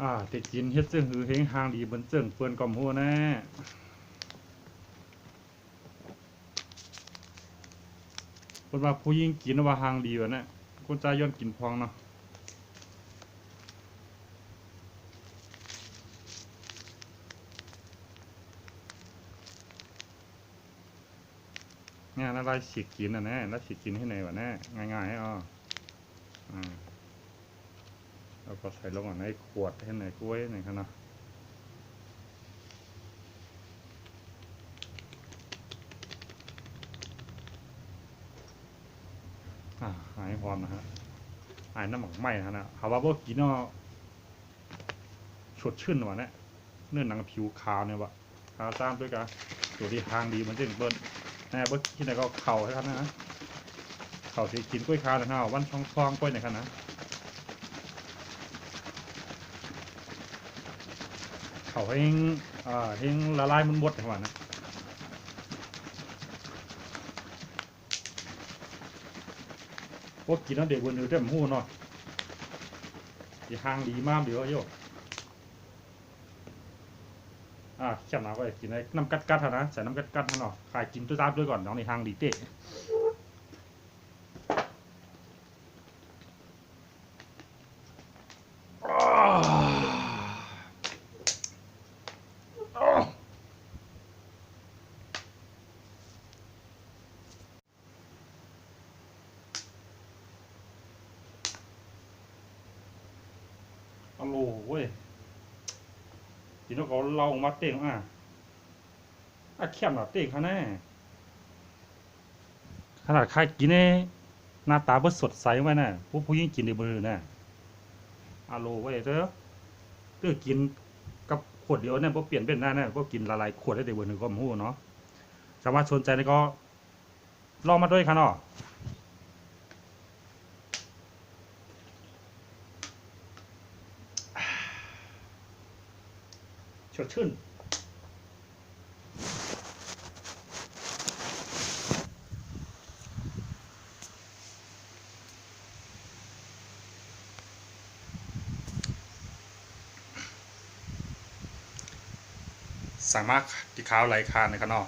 อ่าติกินเฮ็ดเสื่องหือเฮงหางดีเบิ่นเสื่องเปิ้นกอมหัวแน่คนว่าผู้หญิงกินว่าหางดีวะเนี่ยคนใจย้อนกินพองเนาะเนี่ยน่าได้ฉีกกินอะแน่แล้วฉีกกินให้ไหนวะแน่ง่ายๆให้อ้ออ่า แล้วก็ใส่ลงในขวดให้ในกล้วยหน่อยครับนะอ่าหายหอมนะฮะหายน้ำหมักไหม้นะฮะนะหาวาพวกกินเนาะสดชื่นว่ะเนี่ยเนื้อหนังผิวขาวเนี่ยวะขาวตามด้วยกันตัวที่หางดีมันจะเบิ้ลแน่เบิ้ลที่ไหนก็เข่าให้ครับนะเข่าที่กินกล้วยขาวนะฮะวันช่องฟองกล้วยหน่อยครับนะ เขาให้อ่าให้ละลายมันบดจังหวะนะพวกกินแล้วเด็กวันนี้เต็มหูเนาะที่ห้างดีมากเดี๋ยวโยอ่าแค่หนาก็กินไอ้น้ำกัดกัดนะใส่น้ำกัดกัดเท่าเนาะขายกินตัวตามด้วยก่อนน้องในหางดีเตะ อโหเว้ยกินแล้วก็เล่ามาเต่งอะอะแค่หนาเต่งเขาแน่ขนาดใครกินเนี่ยหน้าตาเบิ่สดใสไว้น่ะผู้ผู้หญิงกินในมือน่ะอโลไว้เถอะเตื้อกินกับขวดเดียวเนี่ยพวกเปลี่ยนเป็นหน้าเนี่ยพวกกินละลายขวดได้เดี๋ยวหนึ่งก็มู้เนาะสามารถสนใจแล้วก็ลองมาด้วยครับเนาะ สดชื่นสามารถที่ข้าวไหลคานนะครับเนาะ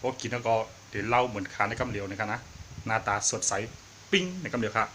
พวกกินแล้วก็เดี๋ยวเล่าเหมือนคานในกำเหลียวนะครับนะ หน้าตาสดใส ปิ้งในกำเหลียวครับ